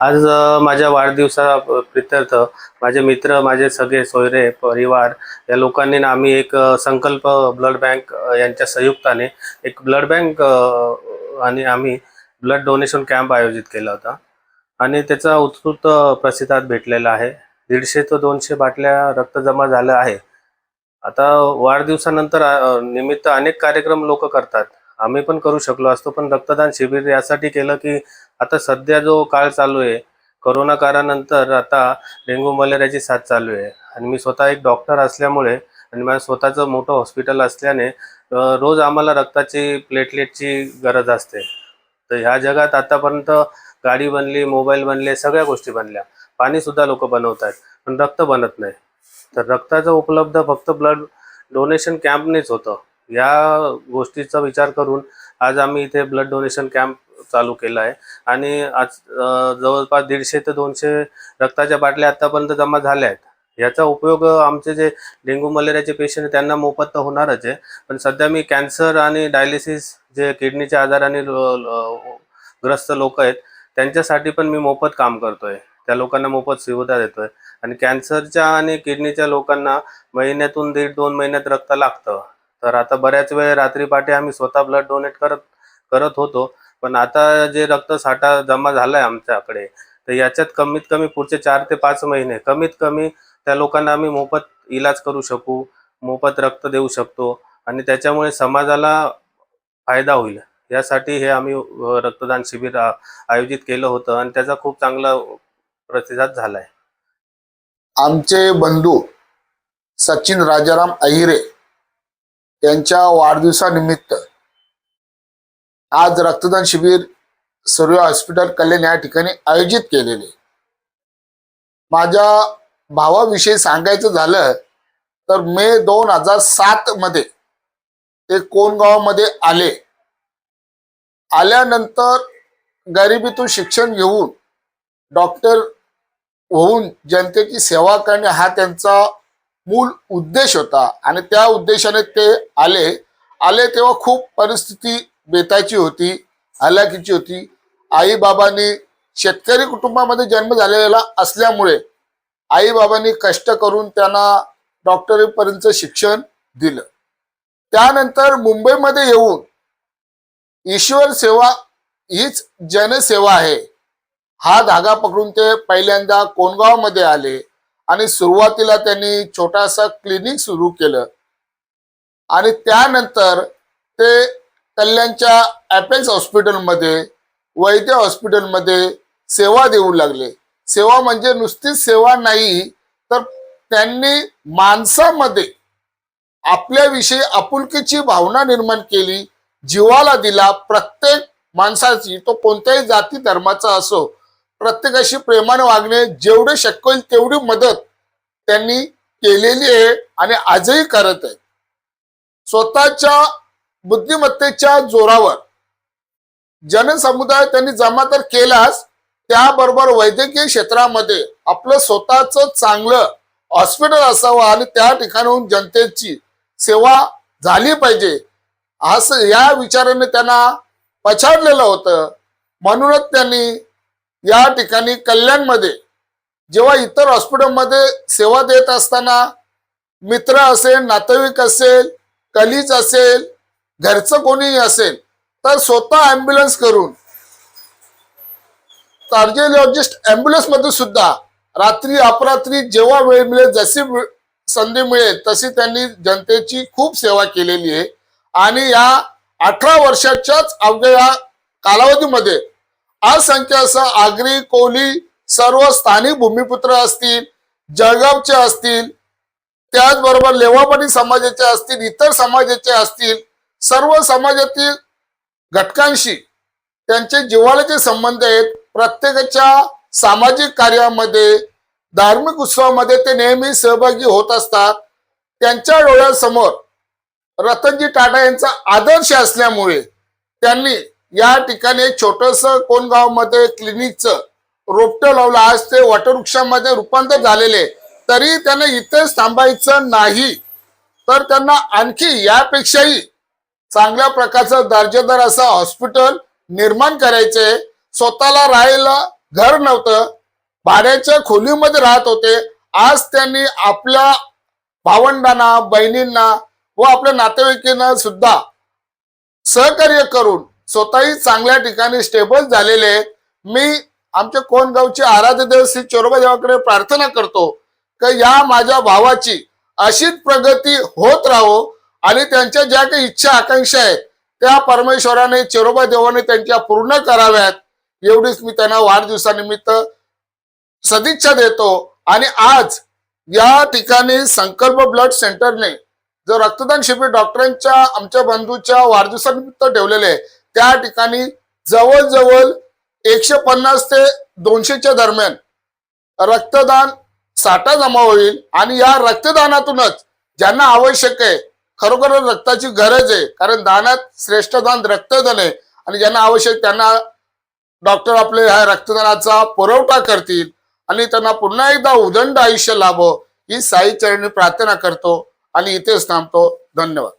आज माझ्या वाढदिवसा प्रित्यर्थ माझे मित्र माझे सगळे सोयरे परिवार या लोकांनी ना आम्ही एक संकल्प ब्लड बँक यांच्या संयुक्ताने एक ब्लड बँक आणि आम्ही ब्लड डोनेशन कॅम्प आयोजित केला होता. आणि त्याचा उत्स्फूर्त प्रसिद्धात भेटलेला आहे. दीडशे ते दोनशे बाटल्या रक्त जमा झालं आहे. आता वाढदिवसानंतर निमित्त अनेक कार्यक्रम लोक करतात. आम्ही पण करू शकलो असतो पण रक्तदान शिबिर यासाठी केलं की आता सध्या जो काळ चालू आहे करोना काळानंतर आता डेंग्यू मलेरियाची साथ चालू आहे. आणि मी स्वतः एक डॉक्टर असल्यामुळे आणि माझं स्वतःचं मोठं हॉस्पिटल असल्याने रोज आम्हाला रक्ताची प्लेटलेटची गरज असते. तर ह्या जगात आतापर्यंत गाडी बनली मोबाईल बनले सगळ्या गोष्टी बनल्या. पाणीसुद्धा लोक बनवत आहेत पण रक्त बनत नाही. तर रक्ताचं उपलब्ध फक्त ब्लड डोनेशन कॅम्पनेच होतं. या गोष्टीचा विचार करून आज आम्ही इथे ब्लड डोनेशन कॅम्प चालू केला आहे. आणि आज जवळपास दीडशे ते दोनशे रक्ताच्या बाटल्या आतापर्यंत जमा झाल्या आहेत. याचा उपयोग आमचे जे डेंग्यू मलेरियाचे पेशंट त्यांना मोफत तर होणारच आहे. पण सध्या मी कॅन्सर आणि डायलिसिस जे किडनीच्या आजाराने ग्रस्त लोक आहेत त्यांच्यासाठी पण मी मोफत काम करतोय. त्या लोकांना मोफत सुविधा देतोय. आणि कॅन्सरच्या आणि किडनीच्या लोकांना महिन्यातून दीड दोन महिन्यात रक्त लागतं. तर आता बऱ्याच वेळ रात्री पाठी आम्ही स्वतः ब्लड डोनेट करत करत होतो. पण आता जे रक्त साठा जमा झालाय आमच्याकडे तर याच्यात कमीत कमी पुढचे चार ते पाच महिने कमीत कमी त्या लोकांना आम्ही मोफत इलाज करू शकू मोफत रक्त देऊ शकतो आणि त्याच्यामुळे समाजाला फायदा होईल. यासाठी हे आम्ही रक्तदान शिबिर आयोजित केलं होतं आणि त्याचा खूप चांगला प्रतिसाद झालाय. आमचे बंधू सचिन राजाराम अहिरे यांच्या वाढदिवसानिमित्त आज रक्तदान शिबिर सर्व हॉस्पिटल कल्याण या ठिकाणी आयोजित केलेले. माझ्या भावाविषयी सांगायचं झालं तर मे दोन हजार सात मध्ये ते कोणगावमध्ये आले. आल्यानंतर गरिबीतून शिक्षण घेऊन डॉक्टर होऊन जनतेची सेवा करणे हा त्यांचा मूल उद्देश होता. आणि त्या उद्देशाने ते आले. आले तेव्हा खूप परिस्थिती बेताची होती हलाखीची होती. आईबाबांनी शेतकरी कुटुंबामध्ये जन्म झालेला असल्यामुळे आईबाबांनी कष्ट करून त्यांना डॉक्टरीपर्यंत शिक्षण दिलं. त्यानंतर मुंबईमध्ये येऊन ईश्वर सेवा हीच जनसेवा आहे. हा धागा पकडून ते पहिल्यांदा कोणगावमध्ये आले. आणि सुरुवातीला त्यांनी छोटासा क्लिनिक सुरू केलं. आणि त्यानंतर ते कल्याणच्या ॲपेक्स हॉस्पिटलमध्ये वैद्य हॉस्पिटलमध्ये सेवा देऊ लागले. सेवा म्हणजे नुसतीच सेवा नाही तर त्यांनी माणसामध्ये आपल्याविषयी आपुलकीची भावना निर्माण केली जीवाला दिला. प्रत्येक माणसाची तो कोणत्याही जाती धर्माचा असो प्रत्येकाशी प्रेमाने वागणे जेवढे शक्य होईल तेवढी मदत त्यांनी केलेली आहे आणि आजही करत आहेत स्वतःच्या बुद्धिमत्तेच्या जोरावर जनसमुदाय त्यांनी जमा तर केलाच त्याबरोबर वैद्यकीय क्षेत्रामध्ये आपलं स्वतःच चांगलं हॉस्पिटल असावं आणि त्या ठिकाणाहून जनतेची सेवा झाली पाहिजे. असं या विचाराने त्यांना पछाडलेलं होतं. म्हणूनच त्यांनी या ठिकाणी कल्याणमध्ये जेव्हा इतर हॉस्पिटलमध्ये सेवा देत असताना मित्र असेल नातेवाईक असेल कलीच असेल घरचं कोणीही असेल तर स्वतः ॲम्ब्युलन्स करून कार्डिओलॉजिस्ट ॲम्ब्युलन्समध्ये सुद्धा रात्री अपरात्री जेव्हा वेळ मिळेल जशी संधी मिळेल तशी त्यांनी जनतेची खूप सेवा केलेली आहे. आणि या अठरा वर्षाच्याच अवघ्या कालावधीमध्ये असंख्य असं आगरी कोली सर्व स्थानिक भूमिपुत्र असतील जळगावचे असतील त्याचबरोबर लेवापणी समाजाचे असतील इतर समाजाचे असतील सर्व समाजातील घटकांशी त्यांचे जिव्हाळ्याचे संबंध आहेत. प्रत्येकाच्या सामाजिक कार्यामध्ये धार्मिक उत्सवामध्ये ते नेहमी सहभागी होत असतात. त्यांच्या डोळ्यासमोर रतनजी टाटा यांचा आदर्श असल्यामुळे त्यांनी या ठिकाणी छोटस कोणगावमध्ये क्लिनिकचं रोपटं लावलं. आज ते वटवृक्षामध्ये रूपांतर झालेले. तरी त्यांना इथेच थांबायचं नाही. तर त्यांना आणखी यापेक्षाही चांगल्या प्रकारचं दर्जेदार असं हॉस्पिटल निर्माण करायचे. स्वतःला राहायला घर नव्हतं. भाड्याच्या खोलीमध्ये राहत होते. आज त्यांनी आपल्या भावंडांना बहिणींना व आपल्या नातेवाईकांना सुद्धा सहकार्य करून स्वतःही चांगल्या ठिकाणी स्टेबल झालेले. आहेत मी आमच्या कोणगावचे आराध्य देव श्री चोरोबा देवाकडे प्रार्थना करतो की या माझ्या भावाची अशीच प्रगती होत राहो आणि त्यांच्या ज्या काही इच्छा आकांक्षा आहेत त्या परमेश्वराने चेरोबा देवाने त्यांच्या पूर्ण कराव्यात. एवढीच मी त्यांना वाढदिवसानिमित्त सदिच्छा देतो. आणि आज या ठिकाणी संकल्प ब्लड सेंटरने जो रक्तदान शिबिर डॉक्टरांच्या आमच्या बंधूच्या वाढदिवसानिमित्त ठेवलेले आहे त्या ठिकाणी जवळजवळ एकशे पन्नास ते दोनशेच्या दरम्यान रक्तदान साठा जमा होईल आणि या रक्तदानातूनच ज्यांना आवश्यक आहे खरोखर रक्ताची गरज आहे कारण दानात श्रेष्ठ दान रक्तदान आहे आणि ज्यांना आवश्यक त्यांना डॉक्टर आपले ह्या रक्तदानाचा पुरवठा करतील आणि त्यांना पुन्हा एकदा उदंड आयुष्य लाभो ही साई चरणी प्रार्थना करतो आणि इथेच थांबतो. धन्यवाद.